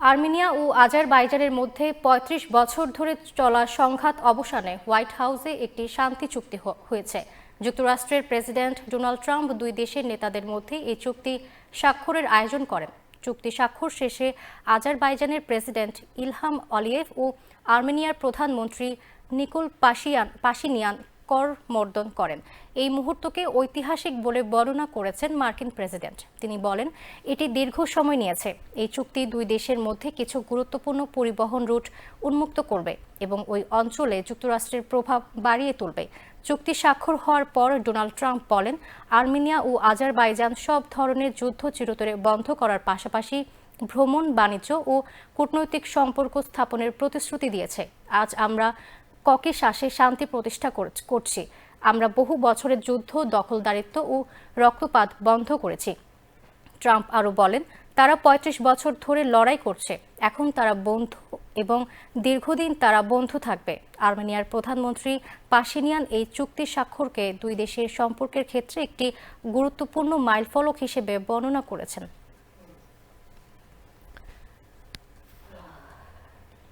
Armenia ও আজারবাইজানের মধ্যে ৩৫ বছর ধরে চলা সংঘাত অবসানে হোয়াইট হাউসে একটি শান্তি চুক্তি হয়েছে। যুক্তরাষ্ট্রের প্রেসিডেন্ট ডোনাল্ড ট্রাম্প দুই দেশের নেতাদের মধ্যে এই চুক্তি স্বাক্ষরের আয়োজন করেন। চুক্তি স্বাক্ষর শেষে আজারবাইজানের প্রেসিডেন্ট ইলহাম অলিয়েভ ও আর্মেনিয়ার প্রধানমন্ত্রী নিকোল পাশিয়ান পাশিনিয়ান করমর্দন করেন। এই মুহূর্তকে ঐতিহাসিক বলে বর্ণনা করেছেন মার্কিন প্রেসিডেন্ট। তিনি বলেন, এটি দীর্ঘ সময় নিয়েছে। এই চুক্তি দুই দেশের মধ্যে কিছু গুরুত্বপূর্ণ পরিবহন রুট উন্মুক্ত করবে এবং ওই অঞ্চলে যুক্তরাষ্ট্রের প্রভাব বাড়িয়ে তুলবে। চুক্তি স্বাক্ষর হওয়ার পর ডোনাল্ড ট্রাম্প বলেন, আর্মেনিয়া ও আজারবাইজান সব ধরনের যুদ্ধ চিরতরে বন্ধ করার পাশাপাশি ভ্রমণ, বাণিজ্য ও কূটনৈতিক সম্পর্ক স্থাপনের প্রতিশ্রুতি দিয়েছে। আজ আমরা ককে শ্বাসে শান্তি প্রতিষ্ঠা কর- করছি। আমরা বহু বছরের যুদ্ধ, দখলদারিত্ব ও রক্তপাত বন্ধ করেছি। ট্রাম্প আরও বলেন, তারা ৩৫ বছর ধরে লড়াই করছে। এখন তারা বন্ধু এবং দীর্ঘদিন তারা বন্ধু থাকবে। আর্মেনিয়ার প্রধানমন্ত্রী পাশিনিয়ান এই চুক্তি স্বাক্ষরকে দুই দেশের সম্পর্কের ক্ষেত্রে একটি গুরুত্বপূর্ণ মাইলফলক হিসেবে বর্ণনা করেছেন।